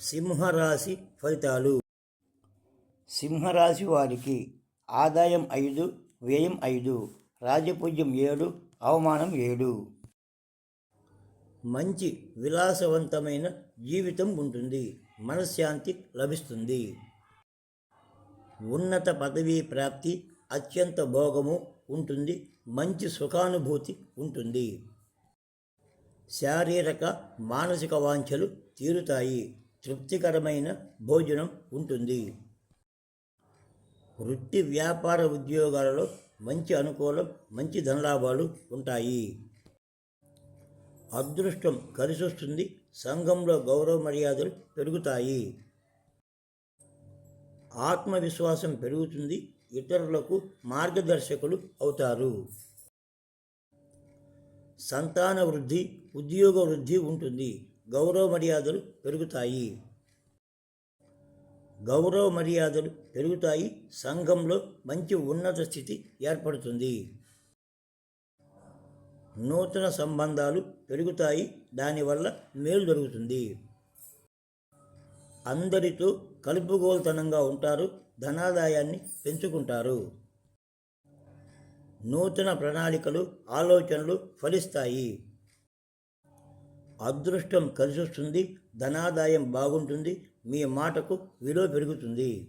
సింహరాశి ఫలితాలు. సింహరాశి వారికి ఆదాయం ఐదు వ్యయం ఐదు రాజపూజ్యం ఏడు అవమానం ఏడు. మంచి విలాసవంతమైన జీవితం ఉంటుంది. మనశ్శాంతి లభిస్తుంది. ఉన్నత పదవీ ప్రాప్తి అత్యంత భోగము ఉంటుంది. మంచి సుఖానుభూతి ఉంటుంది. శారీరక మానసిక వాంఛలు తీరుతాయి. తృప్తికరమైన భోజనం ఉంటుంది. వృత్తి వ్యాపార ఉద్యోగాలలో మంచి అనుకూలం మంచి ధనలాభాలు ఉంటాయి. అదృష్టం కలిసొస్తుంది సంఘంలో గౌరవ మర్యాదలు పెరుగుతాయి. ఆత్మవిశ్వాసం పెరుగుతుంది ఇతరులకు మార్గదర్శకులు అవుతారు. సంతాన వృద్ధి ఉద్యోగ వృద్ధి ఉంటుంది. గౌరవ మర్యాదలు పెరుగుతాయి. గౌరవ మర్యాదలు పెరుగుతాయి. సంఘంలో మంచి ఉన్నత స్థితి ఏర్పడుతుంది. నూతన సంబంధాలు పెరుగుతాయి. దానివల్ల మేలు జరుగుతుంది. అందరితో కలుపుగోలుతనంగా ఉంటారు. ధనాదాయాన్ని పెంచుకుంటారు. నూతన ప్రణాళికలు ఆలోచనలు ఫలిస్తాయి. అదృష్టం కలిసొస్తుంది ధనాదాయం బాగుంటుంది మీ మాటకు విలువ పెరుగుతుంది.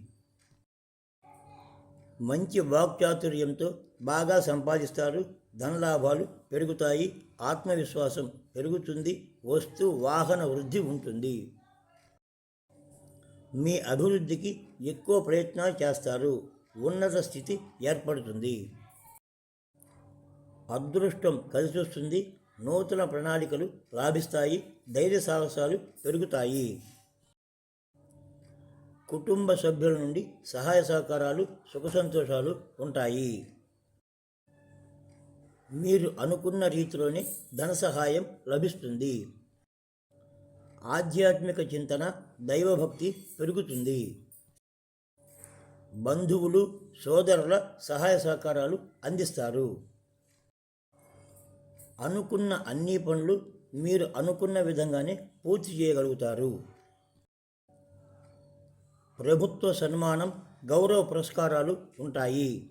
మంచి వాక్చాతుర్యంతో బాగా సంపాదిస్తారు ధనలాభాలు పెరుగుతాయి ఆత్మవిశ్వాసం పెరుగుతుంది వస్తు వాహన వృద్ధి ఉంటుంది. మీ అభివృద్ధికి ఎక్కువ ప్రయత్నాలు చేస్తారు ఉన్నత స్థితి ఏర్పడుతుంది. అదృష్టం కలిసొస్తుంది నూతన ప్రణాళికలు లాభిస్తాయి ధైర్య సాహసాలు పెరుగుతాయి. కుటుంబ సభ్యుల నుండి సహాయ సహకారాలు సుఖ సంతోషాలు ఉంటాయి. మీరు అనుకున్న రీతిలోనే ధన సహాయం లభిస్తుంది. ఆధ్యాత్మిక చింతన దైవభక్తి పెరుగుతుంది. బంధువులు సోదరుల సహాయ సహకారాలు అందిస్తారు. అనుకున్న అన్ని పనులు మీరు అనుకున్న విధంగానే పూర్తి చేయగలుగుతారు. ప్రభుత్వ సన్మానం గౌరవ పురస్కారాలు ఉంటాయి.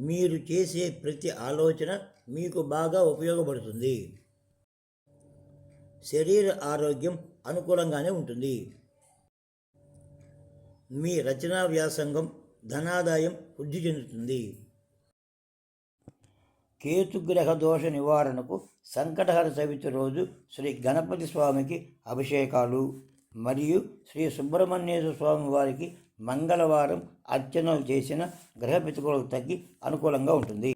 మీరు చేసే ప్రతి ఆలోచన మీకు బాగా ఉపయోగపడుతుంది. శరీర ఆరోగ్యం అనుకూలంగానే ఉంటుంది. మీ రచనా వ్యాసంగం ధనాదాయం వృద్ధి చెందుతుంది. కేతుగ్రహ దోష నివారణకు సంకటహర చవితి రోజు శ్రీ గణపతి స్వామికి అభిషేకాలు. మరియు శ్రీ సుబ్రహ్మణ్యేశ్వర స్వామి వారికి మంగళవారం అర్చనలు చేసిన గ్రహ పితుకులకు తగ్గి అనుకూలంగా ఉంటుంది.